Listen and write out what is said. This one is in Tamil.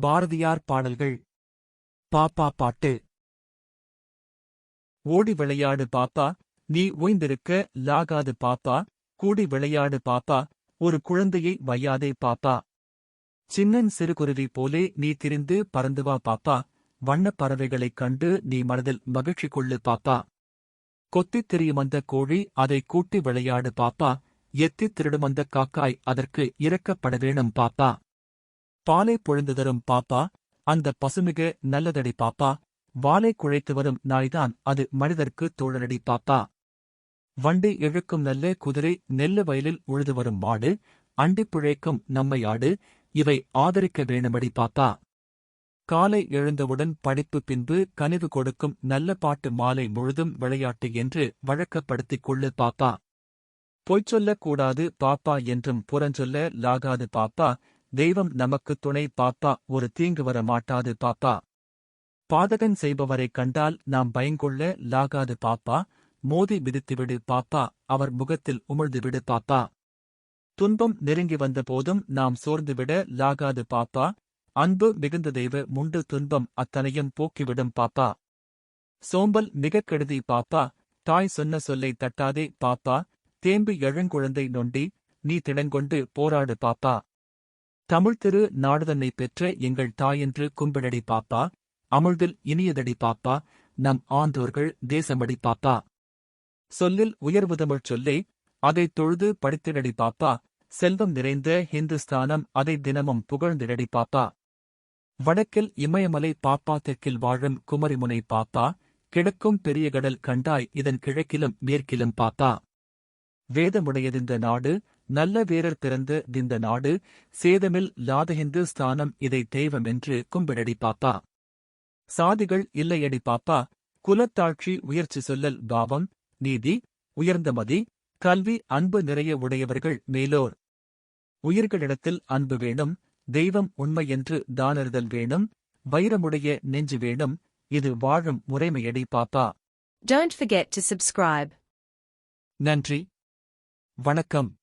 பாரதியார் பாடல்கள். பாப்பா பாட்டு. ஓடி விளையாடு பாப்பா நீ ஓய்ந்திருக்க லாகாது பாப்பா கூடி விளையாடு பாப்பா ஒரு குழந்தையை வையாதே பாப்பா. சின்னன் சிறுகுருவி போலே நீ திரிந்து பறந்து வா பாப்பா வண்ணப் பறவைகளைக் கண்டு நீ மனதில் மகிழ்ச்சி கொள்ளு பாப்பா. கொத்தித் திரியும் அந்த கோழி அதை கூட்டி விளையாடு பாப்பா எத்தித் திருடும் அந்த காக்காய் அதற்கு இறக்கப்பட வேணும் பாப்பா. பாலை பொழிந்து தரும் பாப்பா அந்த பசுமிக நல்லதடி பாப்பா வாலை குழைத்து வரும் நாய்தான் அது மனிதர்க்கு தோழனடி பாப்பா. வண்டி இழுக்கும் நல்ல குதிரை நெல்லு வயலில் உழுது வரும் மாடு அண்டிப் பிழைக்கும் நம்மை ஆடு இவை ஆதரிக்க வேணுமடி பாப்பா. காலை எழுந்தவுடன் படிப்பு பின்பு கனிவு கொடுக்கும் நல்ல பாட்டு மாலை முழுதும் விளையாட்டு என்று வழக்கப்படுத்திக் கொள்ளு பாப்பா. பொய்ச் சொல்லக் கூடாது பாப்பா என்றும் புறஞ்சொல்ல லாகாது பாப்பா தெய்வம் நமக்கு துணை பாப்பா ஒரு தீங்கு வர மாட்டாது பாப்பா. பாதகன் செய்பவரைக் கண்டால் நாம் பயங்கொள்ள லாகாது பாப்பா. மோதி விதித்துவிடு பாப்பா. அவர் முகத்தில் உமிழ்ந்துவிடு பாப்பா. துன்பம் நெருங்கி வந்த போதும் நாம் சோர்ந்துவிட லாகாது பாப்பா. அன்பு மிகுந்த தெய்வ முண்டு துன்பம் அத்தனையும் போக்கிவிடும் பாப்பா. சோம்பல் மிகக் கெடுதி பாப்பா. தாய் சொன்ன சொல்லை தட்டாதே பாப்பா. தேம்பி எழுங்குழந்தை நொண்டி நீ திடங்கொண்டு போராடு பாப்பா. தமிழ் திரு நாடுதன்னை பெற்ற எங்கள் தாயென்று கும்பிடடி பாப்பா அமிழ்தில் இனியதடி பாப்பா நம் ஆந்தோர்கள் தேசமடி பாப்பா. சொல்லில் உயர்வு தமிழ் சொல்லே அதைத் தொழுது படித்திடடி பாப்பா செல்வம் நிறைந்த ஹிந்துஸ்தானம் அதை தினமும் புகழ்ந்திடடி பாப்பா. வடக்கில் இமயமலை பாப்பா தெற்கில் வாழும் குமரிமுனை பாப்பா கிழக்கும் பெரிய கடல் கண்டாய் இதன் கிழக்கிலும் மேற்கிலும் பாப்பா. வேதமுடையதிந்த நாடு நல்ல வீரர் பிறந்த திந்த நாடு சேதமில் லாதஹிந்து ஸ்தானம் இதை தெய்வமென்று கும்பிடடி பாப்பா. சாதிகள் இல்லையடி பாப்பா குலத்தாட்சி உயர்ச்சி சொல்லல் பாவம் நீதி உயர்ந்த மதி கல்வி அன்பு நிறைய உடையவர்கள் மேலோர். உயிர்களிடத்தில் அன்பு வேணும் தெய்வம் உண்மை என்று தானறுதல் வேணும் வைரமுடைய நெஞ்சு வேணும் இது வாழும் முறைமையடி பாப்பா. Don't forget to subscribe. நன்றி. வணக்கம்.